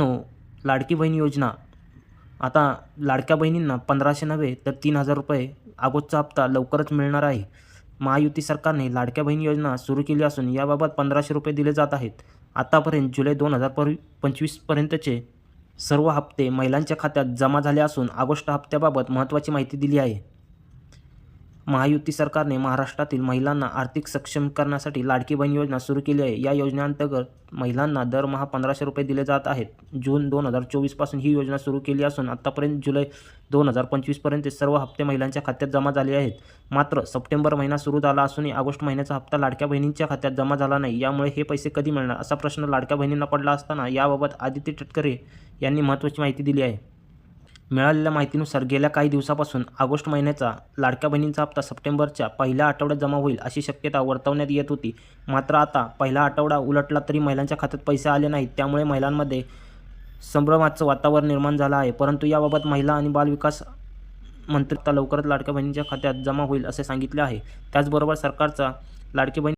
मित्रांनो लाडकी बहीण योजना. आता लाडक्या बहिणींना पंधराशे नव्हे तर तीन हजार रुपये अगोदरचा हप्ता लवकरच मिळणार आहे. महायुती सरकारने लाडक्या बहीण योजना सुरू केली असून याबाबत पंधराशे रुपये दिले जात आहेत. आतापर्यंत जुलै दोन हजार पर पंचवीसपर्यंतचे सर्व हप्ते महिलांच्या खात्यात जमा झाले असून ऑगस्ट हप्त्याबाबत महत्त्वाची माहिती दिली आहे. महायुती सरकारने महाराष्ट्रातील महिलांना आर्थिक सक्षम करण्यासाठी लाडकी बहीण योजना सुरू केली आहे. या योजनेअंतर्गत महिलांना दरमहा पंधराशे रुपये दिले जात आहेत. जून दोन हजार चोवीसपासून ही योजना सुरू केली असून आत्तापर्यंत जुलै दोन हजार पंचवीसपर्यंत सर्व हप्ते महिलांच्या खात्यात जमा झाले आहेत. मात्र सप्टेंबर महिना सुरू झाला असूनही ऑगस्ट महिन्याचा हप्ता लाडक्या बहिणींच्या खात्यात जमा झाला नाही. यामुळे हे पैसे कधी मिळणार? असा प्रश्न लाडक्या बहिणींना पडला असताना याबाबत आदित्य तटकरे यांनी महत्त्वाची माहिती दिली आहे. मिळालेल्या माहितीनुसार गेल्या काही दिवसापासून ऑगस्ट महिन्याचा लाडक्या बहिणींचा हप्ता सप्टेंबरच्या पहिल्या आठवड्यात जमा होईल अशी शक्यता वर्तवण्यात येत होती. मात्र आता पहिला आठवडा उलटला तरी महिलांच्या खात्यात पैसे आले नाहीत. त्यामुळे महिलांमध्ये संभ्रमाचं वातावरण निर्माण झालं आहे. परंतु याबाबत महिला आणि बालविकास मंत्री लवकरच लाडक्या बहिणींच्या खात्यात जमा होईल असे सांगितले आहे. त्याचबरोबर सरकारचा लाडकी बहीण